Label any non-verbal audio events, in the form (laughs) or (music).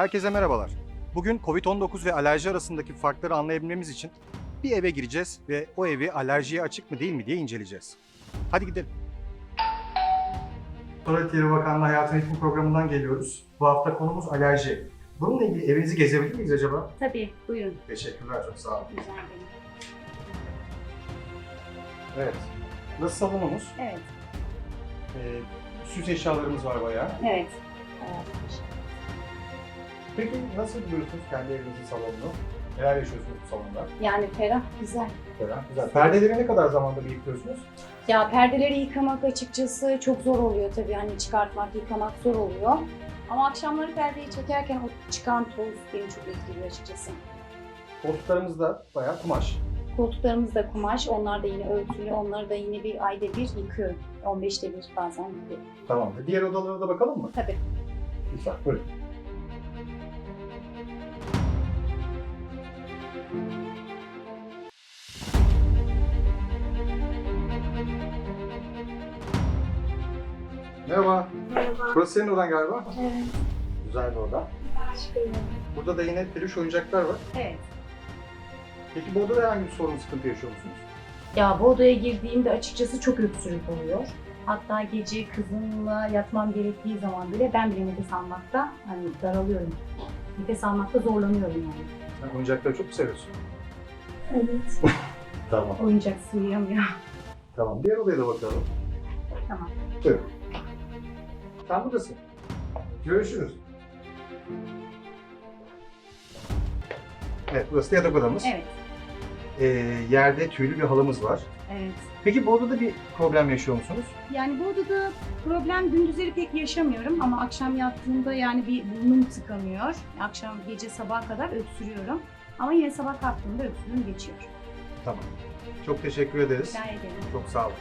Herkese merhabalar. Bugün COVID-19 ve alerji arasındaki farkları anlayabilmemiz için bir eve gireceğiz ve o evi alerjiye açık mı değil mi diye inceleyeceğiz. Hadi gidelim. Tuvalet Yeri Bakanlığı Hayatın Ritmi programından geliyoruz. Bu hafta konumuz alerji. Bununla ilgili evinizi gezebilir miyiz acaba? Tabii, buyurun. Teşekkürler, çok sağ olun. Rica ederim. Evet. Burası salonumuz. Evet, Ee, süs eşyalarımız var bayağı. evet. Hayatmış. Peki nasıl buluyorsunuz kendi evinizin salonunu? Neler yaşıyorsunuz bu salonda? Yani ferah, güzel. Güzel. Güzel. Perdeleri ne kadar zamanda bir yıkıyorsunuz? Ya perdeleri yıkamak açıkçası çok zor oluyor tabii. Hani çıkartmak, yıkamak zor oluyor. Ama akşamları perdeyi çekerken o çıkan toz beni çok etkiliyor açıkçası. Koltuklarımız da bayağı kumaş. Koltuklarımız da kumaş, onlar da yine örtülü. Onları da yine bir ayda bir yıkıyorum. 15'te bir bazen yıkıyorum. Tamamdır. Diğer odalara da bakalım mı? Tabii. Lütfen. Buyurun. Merhaba. Merhaba. Burası senin odan galiba. Evet. Güzel bir oda. Teşekkür ederim. Burada da yine peluş oyuncaklar var. Evet. Peki bu odada herhangi bir sorun, sıkıntı yaşıyor musunuz? Ya bu odaya girdiğimde açıkçası çok öksürük oluyor. Hatta gece kızımla yatmam gerektiği zaman bile ben bile nefes almakta hani daralıyorum. Nefes almakta zorlanıyorum yani. Sen oyuncakları çok mu seviyorsun? Evet. (laughs) Tamam. Oyuncak uyuyamıyor. Tamam. Diğer odaya da bakalım. Tamam. Buyurun. Sen buradasın. Görüşürüz. Evet, burası da yatak odamız. Evet. Ee, yerde tüylü bir halımız var. Evet. Peki bu odada bir problem yaşıyor musunuz? Yani bu odada problem gündüzleri pek yaşamıyorum ama akşam yattığımda yani bir burnum tıkanıyor. Akşam gece sabaha kadar öksürüyorum. Ama yine sabah kalktığımda öksürüğüm geçiyor. Tamam. Çok teşekkür ederiz. Rica ederim. Çok sağ olun.